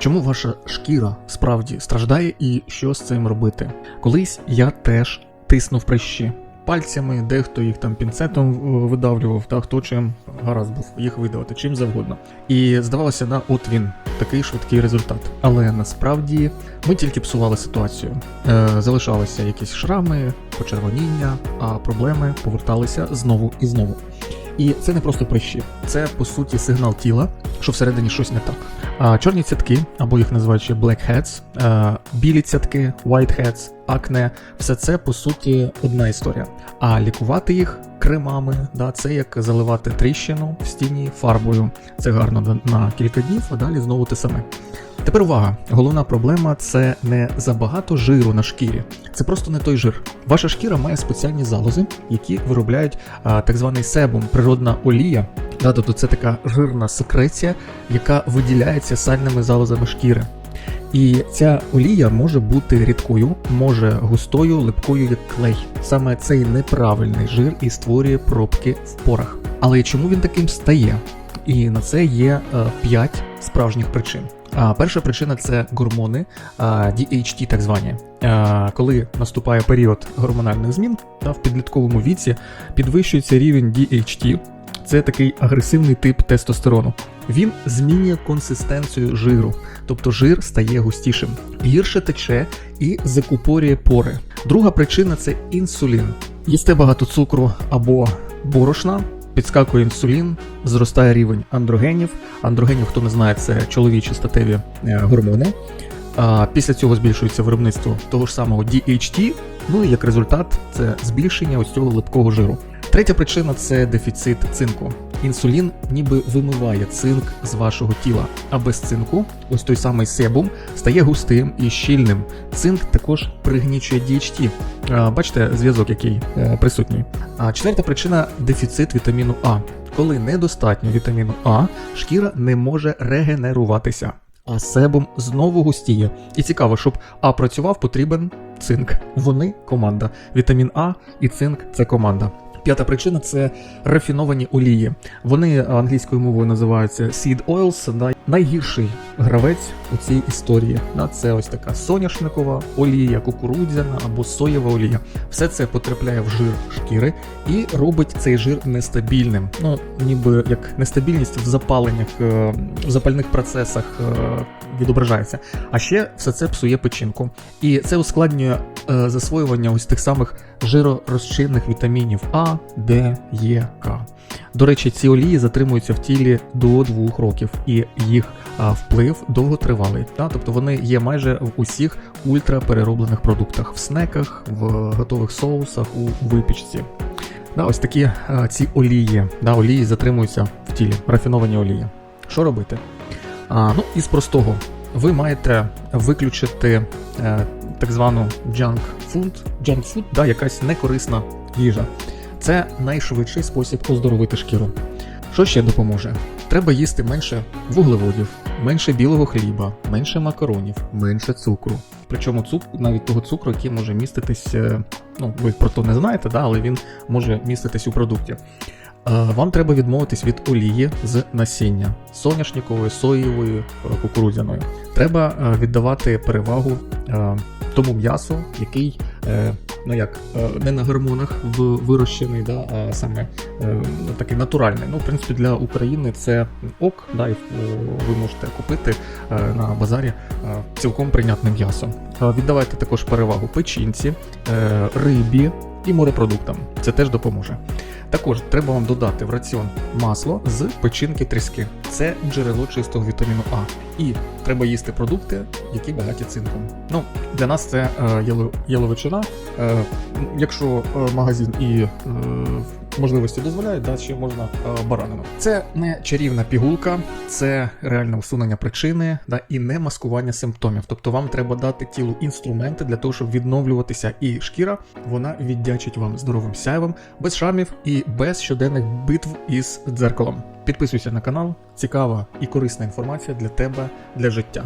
Чому ваша шкіра справді страждає і що з цим робити? Колись я теж тиснув прищі. Пальцями, дехто їх там пінцетом е, видавлював, та хто чим гаразд був їх видавати, чим завгодно. І здавалося, да, от він, такий швидкий результат. Але насправді ми тільки псували ситуацію. Е, залишалися якісь шрами, почервоніння, а проблеми поверталися знову і знову. І це не просто прищі, це по суті сигнал тіла, що всередині щось не так. А чорні цятки, або їх називають ще black heads, білі цятки, white heads, акне, все це по суті одна історія. А лікувати їх кремами, да, це як заливати тріщину в стіні фарбою. Це гарно на кілька днів, а далі знову те саме. Тепер увага, головна проблема це не забагато жиру на шкірі, це просто не той жир. Ваша шкіра має спеціальні залози, які виробляють а, так званий себум, природна олія. Да, тобто це така жирна секреція, яка виділяється сальними залозами шкіри. І ця олія може бути рідкою, може густою, липкою, як клей. Саме цей неправильний жир і створює пробки в порах. Але чому він таким стає? І на це є 5 справжніх причин. А перша причина це гормони DHT, так звані. Коли наступає період гормональних змін, та в підлітковому віці підвищується рівень DHT. Це такий агресивний тип тестостерону. Він змінює консистенцію жиру, тобто жир стає густішим, гірше тече і закупорює пори. Друга причина це інсулін. Їсте багато цукру або борошна, підскакує інсулін, зростає рівень андрогенів. Андрогенів, хто не знає, це чоловічі статеві е, гормони. А після цього збільшується виробництво того ж самого DHT, ну і як результат це збільшення ось цього липкого жиру. Третя причина це дефіцит цинку. Інсулін ніби вимиває цинк з вашого тіла, а без цинку, ось той самий себум, стає густим і щільним. Цинк також пригнічує DHT. Бачите зв'язок, який е, присутній. А четверта причина дефіцит вітаміну А. Коли недостатньо вітаміну А, шкіра не може регенеруватися. А себум знову густіє. І цікаво, щоб А працював, потрібен цинк. Вони команда. Вітамін А і цинк це команда. П'ята причина це рафіновані олії. Вони англійською мовою називаються seed oils. Найгірший гравець у цій історії. Це ось така соняшникова олія, кукурудзяна або соєва олія. Все це потрапляє в жир шкіри і робить цей жир нестабільним. Ну, ніби як нестабільність в запаленнях, е, в запальних процесах е, відображається. А ще все це псує печінку. І це ускладнює е, засвоювання ось тих самих жиророзчинних вітамінів А, Д, Е, К. До речі, ці олії затримуються в тілі до 2 років, і їх вплив довготривалий. Та? Тобто вони є майже в усіх ультраперероблених продуктах, в снеках, в готових соусах, у випічці. Да, ось такі ці олії. Да, олії затримуються в тілі, рафіновані олії. Що робити? А, ну, із простого. Ви маєте виключити е, так звану junk food, junk food, да, якась некорисна їжа. Це найшвидший спосіб оздоровити шкіру. Що ще допоможе? Треба їсти менше вуглеводів, менше білого хліба, менше макаронів, менше цукру. Причому цук, навіть того цукру, який може міститись, е, ну ви про то не знаєте, да, але він може міститись у продукті. Е, Вам треба відмовитись від олії з насіння соняшникової, соєвої, е, кукурудзяної. Треба віддавати перевагу тому м'ясу, який е, ну як е, не на гормонах в вирощений, да, а саме е, такий натуральний. Ну, в принципі, для України це ок, да, і ви можете купити на базарі цілком прийнятне м'ясо. Віддавайте також перевагу печінці, рибі і морепродуктам. Це теж допоможе. Також треба вам додати в раціон масло з печінки тріски. Це джерело чистого вітаміну А. І треба їсти продукти, які багаті цинком. Ну, для нас це е, яло- яловичина. Е, якщо е, магазин і е, можливості дозволяють, да, ще можна е, баранину. Це не чарівна пігулка, це реальне усунення причини да, і не маскування симптомів. Тобто вам треба дати тілу інструменти для того, щоб відновлюватися, і шкіра вона віддячить вам здоровим сяйвом, без шрамів і без щоденних битв із дзеркалом. Підписуйся на канал, цікава і корисна інформація для тебе, для життя.